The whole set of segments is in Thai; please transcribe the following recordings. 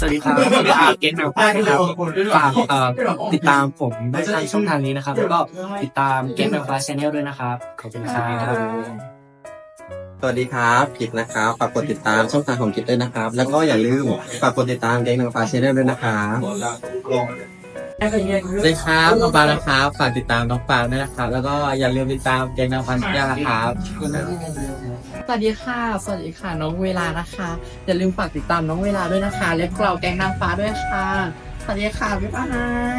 สวัสดีครับสวัสดีครับเกนแบบครับฝากเอ่อติดตามผมได้ทางช่องทางนี้นะครับ แล้วก็ติดตามเกนแบบฟ้าชแนลด้วยนะครับ ขอบคุณครับสวัสดีครับกิจนะครับฝากกดติดตามช่องทางของกิจด้วยนะครับ แล้วก็อย่าลืมฝากกดติดตามแก๊งนางฟ้าชแนลด้วยนะครับ สวัสดีครับน้องปานะครับฝากติดตามน้องปาด้วยนะครับ แล้วก็อย่าลืมติดตามเกนแบบฟ้าชแนลนะครับ สวัสดีค่ะ สวัสดีค่ะ น้องเวลานะคะ อย่าลืมฝากติดตามน้องเวลาด้วยนะคะ และกล่าวแกงนางฟ้าด้วยค่ะ สวัสดีค่ะบ๊ายบาย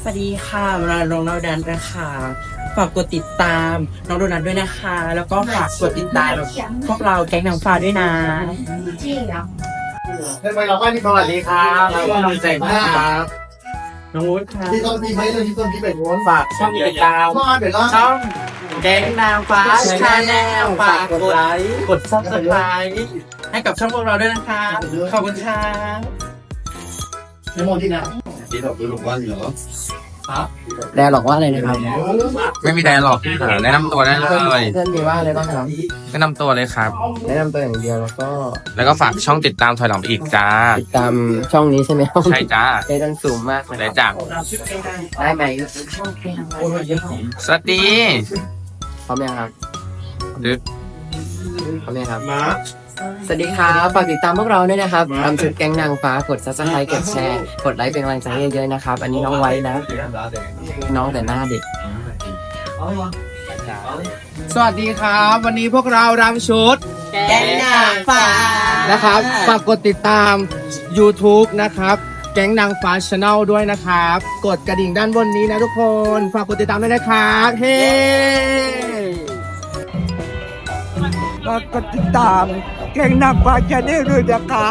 สวัสดีค่ะเวลาน้องโดนัทนะคะฝากกดติดตามน้องโดนัทด้วยนะคะ แล้วก็ฝากกดติดตามพวกเราแก๊งนางฟ้าด้วยนะ สวัสดีครับน้องเจ๋งครับน้องวุฒิครับที่ต้นพี่ไม่เลยที่ต้นพี่เป็นม้วนฝากช่องติดตามมาเดี๋ยวละช่องแก๊งนางฟ้าชาแนลฝากกดไลค์กดซับสไครต์ให้กับช่องพวกเราด้วยนะคะขอบคุณค่ะในโมที่นะที่เราดูลูกว่าเหรอ แดร์หรอกว่าอะไรนะครับไม่มีแดนหรอกแนะนำตัวได้เลยเพื่อนมีว่าอะไรบ้างครับแนะนำตัวเลยครับ แนะนำตัวอย่างเดียวแล้วก็แล้วก็ฝากช่องติดตามถอยหลังไปอีกจ้าติดตามช่องนี้ใช่ไหมครับใช่จ้าได้ดังสูงมากนะเลยจ้าได้ไหมสวัสดีพร้อมยังครับ ดึก พร้อมยังครับ มาสวัสดีครับฝากติดตามพวกเราด้วยนะครับทำชุดแก๊งนางฟ้ากดซับสไครต์กดแชร์ กดไลค์เป็นกำลังใจให้เยอะๆนะครับ อันนี้น้องไว้นะ น้องแต่หน้าเด็ก สวัสดีครับ วันนี้พวกเรารำชุด แก๊งนางฟ้า นะครับ ฝากกดติดตาม YouTube นะครับ แก๊งนางฟ้าชาแนลด้วยนะครับ กดกระดิ่งด้านบนนี้นะทุกคน ฝากกดติดตามด้วยนะครับ เฮ้ฝา กกติดตามแก่งนักว่าจะได้รู้วยนะคะ